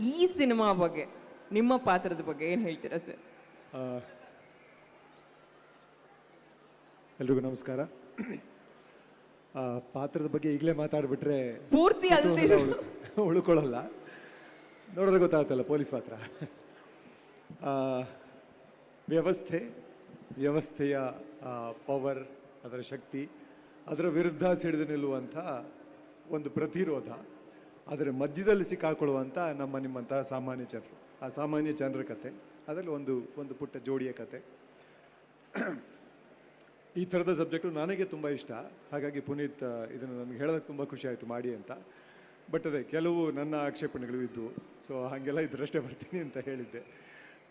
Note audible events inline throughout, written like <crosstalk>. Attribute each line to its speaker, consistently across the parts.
Speaker 1: ಈ ಸಿನಿಮಾ ಬಗ್ಗೆ ನಿಮ್ಮ ಪಾತ್ರದ ಬಗ್ಗೆ ಏನು ಹೇಳ್ತೀರಾ ಸರ್?
Speaker 2: ಎಲ್ರಿಗೂ ನಮಸ್ಕಾರ. ಆ, ಪಾತ್ರದ ಬಗ್ಗೆ ಈಗಲೇ ಮಾತಾಡ್ಬಿಟ್ರೆ
Speaker 1: ಪೂರ್ತಿ ಅಲ್ದಿ
Speaker 2: ಉಳ್ಕೊಳ್ಳಲ್ಲ, ಉಳ್ಕೊಳ್ಳಲ್ಲ. ನೋಡಿದ್ರೆ ಗೊತ್ತಾಗುತ್ತಲ್ಲ ಪೊಲೀಸ್ ಪಾತ್ರ. ಆ, ವ್ಯವಸ್ಥೆ ವ್ಯವಸ್ಥೆಯ ಪವರ್ ಅದರ ಶಕ್ತಿ ಅದರ ವಿರುದ್ಧ ಸಿಡಿದು ನಿಲ್ಲುವಂಥ ಒಂದು ಪ್ರತಿರೋಧ. ಅದರ ಮಧ್ಯದಲ್ಲಿ ಸಿಕ್ಕಾಕೊಳ್ಳುವಂಥ ನಮ್ಮ ನಿಮ್ಮಂತಹ ಸಾಮಾನ್ಯ ಜನರು. ಆ ಸಾಮಾನ್ಯ ಜನರ ಕತೆ, ಅದರಲ್ಲಿ ಒಂದು ಒಂದು ಪುಟ್ಟ ಜೋಡಿಯ ಕತೆ. ಈ ಥರದ ಸಬ್ಜೆಕ್ಟು ನನಗೆ ತುಂಬ ಇಷ್ಟ. ಹಾಗಾಗಿ ಪುನೀತ್ ಇದನ್ನು ನನಗೆ ಹೇಳೋದಕ್ಕೆ ತುಂಬ ಖುಷಿ ಆಯಿತು ಮಾಡಿ ಅಂತ. ಬಟ್ ಅದೇ, ಕೆಲವು ನನ್ನ ಆಕ್ಷೇಪಣೆಗಳು ಇದ್ದವು ಸೊ ಹಾಗೆಲ್ಲ ಇದ್ರಷ್ಟೇ ಬರ್ತೀನಿ ಅಂತ ಹೇಳಿದ್ದೆ.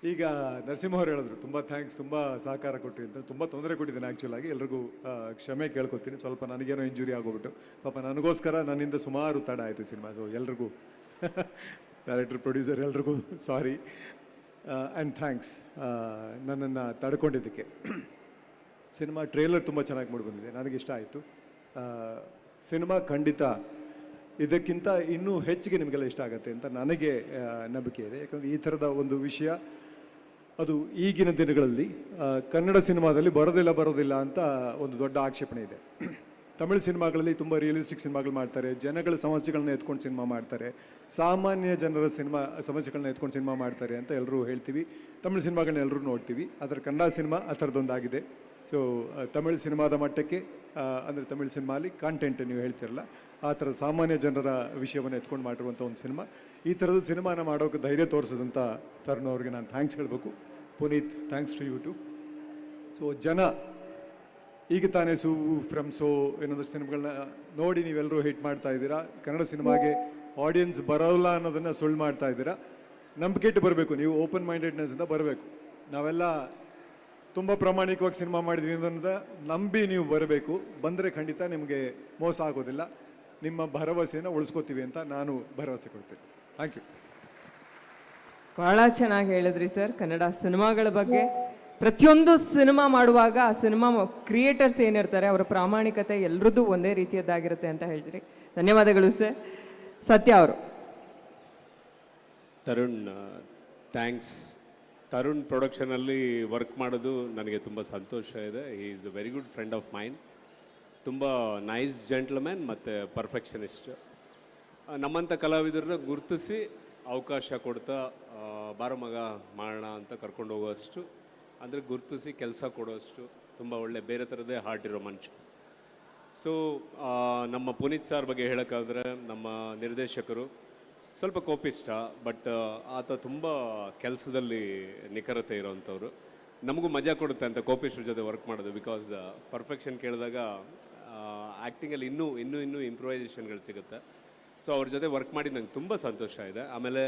Speaker 2: ಈಗ ನರಸಿಂಹ ಅವರು ಹೇಳಿದ್ರು, ತುಂಬ ಥ್ಯಾಂಕ್ಸ್ ತುಂಬ ಸಹಕಾರ ಕೊಟ್ಟಿ ಅಂತ. ತುಂಬ ತೊಂದರೆ ಕೊಟ್ಟಿದ್ದೇನೆ ಆ್ಯಕ್ಚುಲಾಗಿ ಎಲ್ರಿಗೂ ಕ್ಷಮೆ ಕೇಳ್ಕೊತೀನಿ. ಸ್ವಲ್ಪ ನನಗೇನೋ ಇಂಜುರಿ ಆಗೋಗ್ಬಿಟ್ಟು. ಪಾಪ ನನಗೋಸ್ಕರ ನನ್ನಿಂದ ಸುಮಾರು ತಡ ಆಯಿತು ಸಿನಿಮಾ. ಸೊ ಎಲ್ರಿಗೂ <laughs> ಡೈರೆಕ್ಟರ್ ಪ್ರೊಡ್ಯೂಸರ್ ಎಲ್ರಿಗೂ ಸಾರಿ ಆ್ಯಂಡ್ ಥ್ಯಾಂಕ್ಸ್ ನನ್ನನ್ನು ತಡ್ಕೊಂಡಿದ್ದಕ್ಕೆ. <clears throat> ಸಿನಿಮಾ ಟ್ರೇಲರ್ ತುಂಬ ಚೆನ್ನಾಗಿ ಮೂಡಿ ಬಂದಿದೆ ನನಗೆ ಇಷ್ಟ ಆಯಿತು. ಸಿನಿಮಾ ಖಂಡಿತ ಇದಕ್ಕಿಂತ ಇನ್ನೂ ಹೆಚ್ಚಿಗೆ ನಿಮಗೆಲ್ಲ ಇಷ್ಟ ಆಗುತ್ತೆ ಅಂತ ನನಗೆ ನಂಬಿಕೆ ಇದೆ. ಯಾಕಂದರೆ ಈ ಥರದ ಒಂದು ವಿಷಯ ಅದು ಈಗಿನ ದಿನಗಳಲ್ಲಿ ಕನ್ನಡ ಸಿನಿಮಾದಲ್ಲಿ ಬರೋದಿಲ್ಲ ಬರೋದಿಲ್ಲ ಅಂತ ಒಂದು ದೊಡ್ಡ ಆಕ್ಷೇಪಣೆ ಇದೆ. ತಮಿಳು ಸಿನಿಮಾಗಳಲ್ಲಿ ತುಂಬ ರಿಯಲಿಸ್ಟಿಕ್ ಸಿನಿಮಾಗಳು ಮಾಡ್ತಾರೆ, ಜನಗಳ ಸಮಸ್ಯೆಗಳನ್ನ ಎತ್ಕೊಂಡು ಸಿನಿಮಾ ಮಾಡ್ತಾರೆ, ಸಾಮಾನ್ಯ ಜನರ ಸಿನಿಮಾ, ಸಮಸ್ಯೆಗಳನ್ನ ಎತ್ಕೊಂಡು ಸಿನಿಮಾ ಮಾಡ್ತಾರೆ ಅಂತ ಎಲ್ಲರೂ ಹೇಳ್ತೀವಿ. ತಮಿಳು ಸಿನಿಮಾಗಳನ್ನ ಎಲ್ಲರೂ ನೋಡ್ತೀವಿ. ಅದರ ಕನ್ನಡ ಸಿನಿಮಾ ಆ ಥರದ್ದೊಂದಾಗಿದೆ ಸೊ ತಮಿಳು ಸಿನಿಮಾದ ಮಟ್ಟಕ್ಕೆ ಅಂದರೆ ತಮಿಳು ಸಿನಿಮಾಲಿ ಕಾಂಟೆಂಟ್ ನೀವು ಹೇಳ್ತಿರಲ್ಲ, ಆ ಥರ ಸಾಮಾನ್ಯ ಜನರ ವಿಷಯವನ್ನು ಎತ್ಕೊಂಡು ಮಾಡಿರುವಂಥ ಒಂದು ಸಿನಿಮಾ ಈ ಥರದ ಸಿನಿಮಾನ ಮಾಡೋಕೆ ಧೈರ್ಯ ತೋರಿಸಿದಂಥ ತರುಣ್ ಅವ್ರಿಗೆ ನಾನು ಥ್ಯಾಂಕ್ಸ್ ಹೇಳಬೇಕು. Puneeth thanks to you to so ಜನ, ಈಗ ತಾನೇ ಸೂ ಫ್ರಮ್, ಸೋ ಏನಾದರೂ ಸಿನಿಮಾಗಳನ್ನ ನೋಡಿ ನೀವೆಲ್ಲರೂ ಹಿಟ್ ಮಾಡ್ತಾ ಇದ್ದೀರಾ? ಕನ್ನಡ ಸಿನಿಮಾಗೆ ಆಡಿಯನ್ಸ್ ಬರೋಲ್ಲ ಅನ್ನೋದನ್ನು ಸುಳ್ಳು ಮಾಡ್ತಾ ಇದ್ದೀರಾ? ನಂಬಿಕೆ ಇಟ್ಟು ಬರಬೇಕು, ನೀವು ಓಪನ್ ಮೈಂಡೆಡ್ನೆಸ್ಸಿಂದ ಬರಬೇಕು. ನಾವೆಲ್ಲ ತುಂಬ ಪ್ರಾಮಾಣಿಕವಾಗಿ ಸಿನಿಮಾ ಮಾಡಿದ್ವಿ ಅಂತ ನಂಬಿ ನೀವು ಬರಬೇಕು. ಬಂದರೆ ಖಂಡಿತ ನಿಮಗೆ ಮೋಸ ಆಗೋದಿಲ್ಲ. ನಿಮ್ಮ ಭರವಸೆಯನ್ನು ಉಳಿಸ್ಕೋತೀವಿ ಅಂತ ನಾನು ಭರವಸೆ ಕೊಡ್ತೀನಿ. ಥ್ಯಾಂಕ್ ಯು
Speaker 1: ಬಹಳ ಚೆನ್ನಾಗಿ ಹೇಳಿದ್ರಿ ಸರ್. ಕನ್ನಡ ಸಿನಿಮಾಗಳ ಬಗ್ಗೆ ಪ್ರತಿಯೊಂದು ಸಿನಿಮಾ ಮಾಡುವಾಗ ಆ ಸಿನಿಮಾ ಕ್ರಿಯೇಟರ್ಸ್ ಏನಿರ್ತಾರೆ ಅವರ ಪ್ರಾಮಾಣಿಕತೆ ಎಲ್ಲರದ್ದು ಒಂದೇ ರೀತಿಯದ್ದಾಗಿರುತ್ತೆ ಅಂತ ಹೇಳಿದ್ರಿ. ಧನ್ಯವಾದಗಳು ಸರ್. ಸತ್ಯ ಅವರು.
Speaker 3: ತರುಣ್ ಥ್ಯಾಂಕ್ಸ್ ತರುಣ್ ಪ್ರೊಡಕ್ಷನಲ್ಲಿ ವರ್ಕ್ ಮಾಡೋದು ನನಗೆ ತುಂಬ ಸಂತೋಷ ಇದೆ. He is a very good friend of mine ತುಂಬ ನೈಸ್ ಜೆಂಟ್ಲ್ಮ್ಯಾನ್ ಮತ್ತು ಪರ್ಫೆಕ್ಷನಿಸ್ಟ್ ನಮ್ಮಂಥ ಕಲಾವಿದರನ್ನ ಗುರುತಿಸಿ ಅವಕಾಶ ಕೊಡ್ತಾ ಬಾರ ಮಗ ಮಾಡೋಣ ಅಂತ ಕರ್ಕೊಂಡು ಹೋಗೋಷ್ಟು ಅಂದರೆ ಗುರುತಿಸಿ ಕೆಲಸ ಕೊಡೋಷ್ಟು ತುಂಬ ಒಳ್ಳೆ, ಬೇರೆ ಥರದೇ ಹಾರ್ಟ್ ಇರೋ ಮನುಷ್ಯ. ಸೊ ನಮ್ಮ ಪುನೀತ್ ಸರ್ ಬಗ್ಗೆ ಹೇಳೋಕ್ಕಾದ್ರೆ ನಮ್ಮ ನಿರ್ದೇಶಕರು ಸ್ವಲ್ಪ ಕೋಪಿಷ್ಟ ಬಟ್ ಆತ ತುಂಬ ಕೆಲಸದಲ್ಲಿ ನಿಖರತೆ ಇರೋವಂಥವ್ರು ನಮಗೂ ಮಜಾ ಕೊಡುತ್ತೆ ಅಂತ ಕೋಪಿಷ್ಟ್ರ ಜೊತೆ ವರ್ಕ್ ಮಾಡೋದು ಬಿಕಾಸ್ ಪರ್ಫೆಕ್ಷನ್ ಕೇಳಿದಾಗ ಆ್ಯಕ್ಟಿಂಗಲ್ಲಿ ಇನ್ನೂ ಇನ್ನೂ ಇನ್ನೂ ಇಂಪ್ರೂವೈಸೇಷನ್ಗಳು ಸಿಗುತ್ತೆ. ಸೊ ಅವ್ರ ಜೊತೆ ವರ್ಕ್ ಮಾಡಿ ನಂಗೆ ತುಂಬ ಸಂತೋಷ ಇದೆ. ಆಮೇಲೆ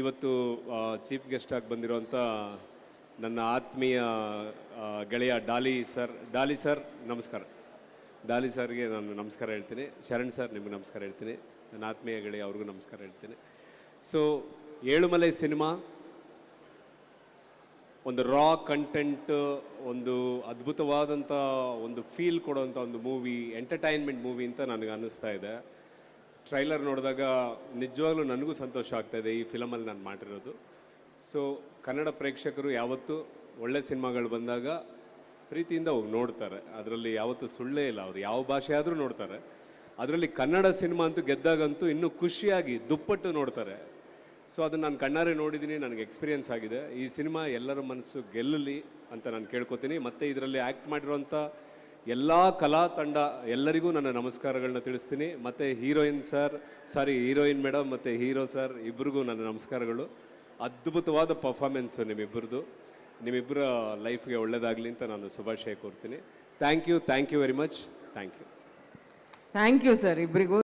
Speaker 3: ಇವತ್ತು ಚೀಫ್ ಗೆಸ್ಟಾಗಿ ಬಂದಿರೋಂಥ ನನ್ನ ಆತ್ಮೀಯ ಗೆಳೆಯ ಡಾಲಿ ಸರ್ ಡಾಲಿ ಸರ್, ನಮಸ್ಕಾರ. ಡಾಲಿ ಸರ್ಗೆ ನಾನು ನಮಸ್ಕಾರ ಹೇಳ್ತೀನಿ. ಶರಣ್ ಸರ್, ನಿಮಗೆ ನಮಸ್ಕಾರ ಹೇಳ್ತೀನಿ. ನನ್ನ ಆತ್ಮೀಯ ಗೆಳೆಯ, ಅವ್ರಿಗೂ ನಮಸ್ಕಾರ ಹೇಳ್ತೀನಿ. ಸೊ ಏಳುಮಲೆ ಸಿನಿಮಾ ಒಂದು ರಾ ಕಂಟೆಂಟ್ ಒಂದು ಅದ್ಭುತವಾದಂಥ ಒಂದು ಫೀಲ್ ಕೊಡುವಂಥ ಒಂದು ಮೂವಿ ಎಂಟರ್ಟೈನ್ಮೆಂಟ್ ಮೂವಿ ಅಂತ ನನಗೆ ಅನ್ನಿಸ್ತಾ ಇದೆ. ಟ್ರೈಲರ್ ನೋಡಿದಾಗ ನಿಜವಾಗ್ಲೂ ನನಗೂ ಸಂತೋಷ ಆಗ್ತಾ ಇದೆ ಈ ಫಿಲಮಲ್ಲಿ ನಾನು ಮಾಡಿರೋದು. ಸೊ ಕನ್ನಡ ಪ್ರೇಕ್ಷಕರು ಯಾವತ್ತೂ ಒಳ್ಳೆ ಸಿನಿಮಾಗಳು ಬಂದಾಗ ಪ್ರೀತಿಯಿಂದ ಹೋಗಿ ನೋಡ್ತಾರೆ. ಅದರಲ್ಲಿ ಯಾವತ್ತೂ ಸುಳ್ಳೇ ಇಲ್ಲ. ಅವರು ಯಾವ ಭಾಷೆ ಆದರೂ ನೋಡ್ತಾರೆ. ಅದರಲ್ಲಿ ಕನ್ನಡ ಸಿನಿಮಾ ಅಂತೂ ಗೆದ್ದಾಗಂತೂ ಇನ್ನೂ ಖುಷಿಯಾಗಿ ದುಪ್ಪಟ್ಟು ನೋಡ್ತಾರೆ. ಸೊ ಅದನ್ನು ನಾನು ಕಣ್ಣಾರೆ ನೋಡಿದ್ದೀನಿ ನನಗೆ ಎಕ್ಸ್ಪೀರಿಯೆನ್ಸ್ ಆಗಿದೆ. ಈ ಸಿನಿಮಾ ಎಲ್ಲರ ಮನಸ್ಸು ಗೆಲ್ಲಲಿ ಅಂತ ನಾನು ಕೇಳ್ಕೊತೀನಿ. ಮತ್ತು ಇದರಲ್ಲಿ ಆ್ಯಕ್ಟ್ ಮಾಡಿರೋಂಥ ಎಲ್ಲ ಕಲಾ ತಂಡ ಎಲ್ಲರಿಗೂ ನನ್ನ ನಮಸ್ಕಾರಗಳನ್ನ ತಿಳಿಸ್ತೀನಿ. ಮತ್ತು heroine sir sorry heroine madam ಮತ್ತು ಹೀರೋ ಸರ್ ಇಬ್ಬರಿಗೂ ನನ್ನ ನಮಸ್ಕಾರಗಳು. ಅದ್ಭುತವಾದ ಪರ್ಫಾಮೆನ್ಸು ನಿಮ್ಮಿಬ್ಬರದು ನಿಮ್ಮಿಬ್ಬರ ಲೈಫ್ಗೆ ಒಳ್ಳೆಯದಾಗಲಿ ಅಂತ ನಾನು ಶುಭಾಶಯ ಕೋರ್ತೀನಿ. Thank you thank you very much thank you
Speaker 1: thank you sir ಇಬ್ಬರಿಗೂ